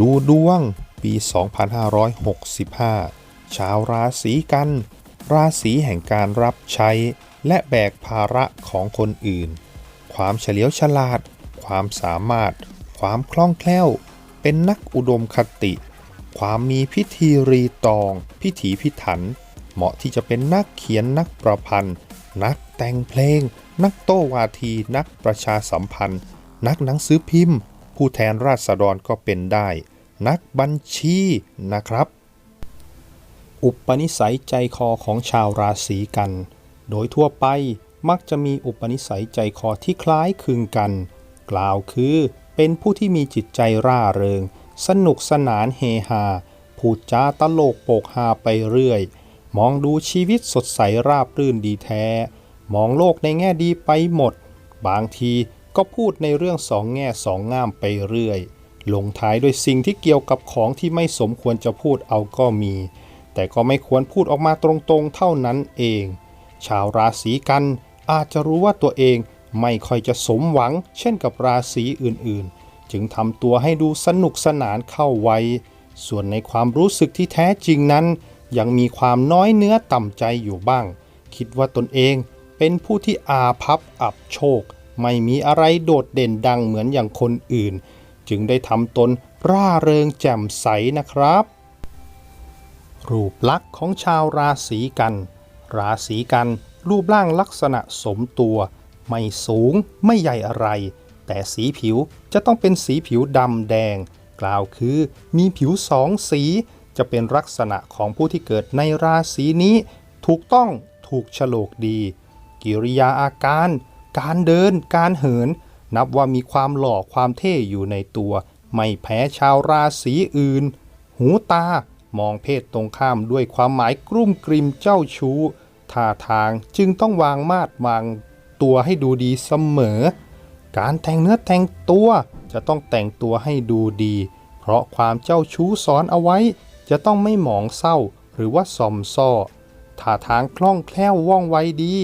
ดูดวงปี 2565 ชาวราศีกัน ราศีแห่งการรับใช้ และแบกภาระของคนอื่น ความเฉลียวฉลาด ความสามารถ ความคล่องแคล่ว เป็นนักอุดมคติ ความมีพิธีรีตอง พิถีพิถัน เหมาะที่จะเป็นนักเขียนนักประพันธ์ นักแต่งเพลง นักโต้วาที นักประชาสัมพันธ์ นักหนังสือพิมพ์ ผู้แทนราษฎรก็เป็นได้ นักบัญชีนะครับ อุปนิสัยใจคอของชาวราศีกัน โดยทั่วไปมักจะมีอุปนิสัยใจคอที่คล้ายคลึงกัน กล่าวคือเป็นผู้ที่มีจิตใจร่าเริง สนุกสนานเฮฮาพูดจาตลกโปกฮาไปเรื่อย มองดูชีวิตสดใสราบรื่นดีแท้ มองโลกในแง่ดีไปหมด บางที ก็พูดในเรื่องสองแง่สองง่ามไปเรื่อย ลงท้ายด้วยสิ่งที่เกี่ยวกับของที่ไม่สมควรจะพูดเอาก็มี แต่ก็ไม่ควรพูดออกมาตรงๆเท่านั้นเอง ชาวราศีกันอาจจะรู้ว่าตัวเองไม่ค่อยจะสมหวัง เช่นกับราศีอื่นๆ จึงทำตัวให้ดูสนุกสนานเข้าไว้ ส่วนในความรู้สึกที่แท้จริงนั้น ยังมีความน้อยเนื้อต่ำใจอยู่บ้าง คิดว่าตนเองเป็นผู้ที่อาภัพอับโชค ไม่มีอะไรโดดเด่นดังเหมือนอย่างคนอื่น จึงได้ทำตนร่าเริงแจ่มใสนะครับ รูปลักษณ์ของชาวราศีกัน ราศีกันรูปร่างลักษณะสมตัว ไม่สูงไม่ใหญ่อะไร แต่สีผิวจะต้องเป็นสีผิวดำแดง กล่าวคือมีผิวสองสีจะเป็นลักษณะของผู้ที่เกิดในราศีนี้ ถูกต้องถูกฉลกดี กิริยาอาการ การเดิน การเหิน นับว่ามีความหล่อความเท่อยู่ในตัว ไม่แพ้ชาวราศีอื่น หูตามองเพศตรงข้ามด้วยความหมายกรุ่มกริมเจ้าชู้ท่าทางจึงต้องวางมาดวางตัวให้ดูดีเสมอ การแต่งเนื้อแต่งตัวจะต้องแต่งตัวให้ดูดี เพราะความเจ้าชู้สอนเอาไว้ จะต้องไม่หมองเศร้าหรือว่าซอมซ่อท่าทางคล่องแคล่วว่องไวดี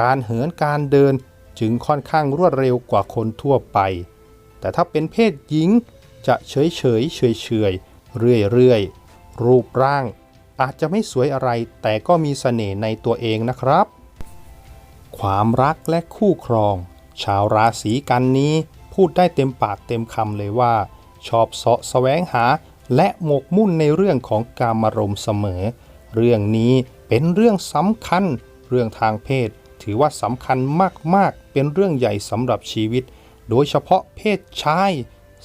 การเหินการเดิน จึงค่อนข้างรวดเร็วกว่าคนทั่วไป แต่ถ้าเป็นเพศหญิงจะเฉยเฉยเฉยเฉยเรื่อยเรื่อยรูปร่าง อาจจะไม่สวยอะไรแต่ก็มีเสน่ห์ในตัวเองนะครับ ความรักและคู่ครอง ชาวราศีกันนี้พูดได้เต็มปากเต็มคำเลยว่า ชอบเสาะแสวงหาและหมกมุ่นในเรื่องของการมารมเสมอ เรื่องนี้เป็นเรื่องสำคัญ เรื่องทางเพศ ถือว่าสำคัญมากๆ เป็นเรื่องใหญ่สำหรับชีวิต โดยเฉพาะเพศชาย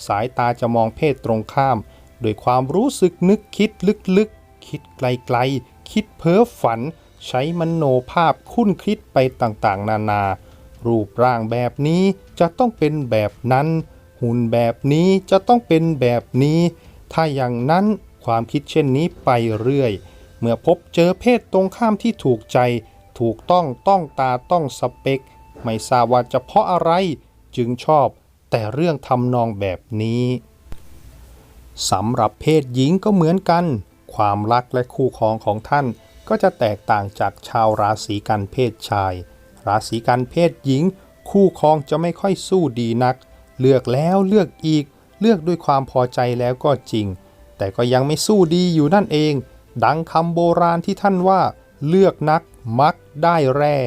สายตาจะมองเพศตรงข้าม โดยความรู้สึกนึกคิดลึกๆ คิดไกลๆ คิดเพ้อฝัน ใช้มโนภาพคุ้นคิดไปต่างๆ นานา รูปร่างแบบนี้จะต้องเป็นแบบนั้น หุ่นแบบนี้จะต้องเป็นแบบนี้ ถ้าอย่างนั้นความคิดเช่นนี้ไปเรื่อย เมื่อพบเจอเพศตรงข้ามที่ถูกใจ ถูกต้องต้องตาต้องสเปค ไม่ทราบว่าจะเพราะอะไรจึงชอบ แต่เรื่องทำนองแบบนี้สำหรับเพศหญิงก็เหมือนกัน ความรักและคู่ครองของท่าน ก็จะแตกต่างจากชาวราศีกันเพศชาย ราศีกันเพศหญิง คู่ครองจะไม่ค่อยสู้ดีนัก เลือกแล้วเลือกอีก เลือกด้วยความพอใจแล้วก็จริง แต่ก็ยังไม่สู้ดีอยู่นั่นเอง ดังคำโบราณที่ท่านว่า เลือกนัก มักได้แร่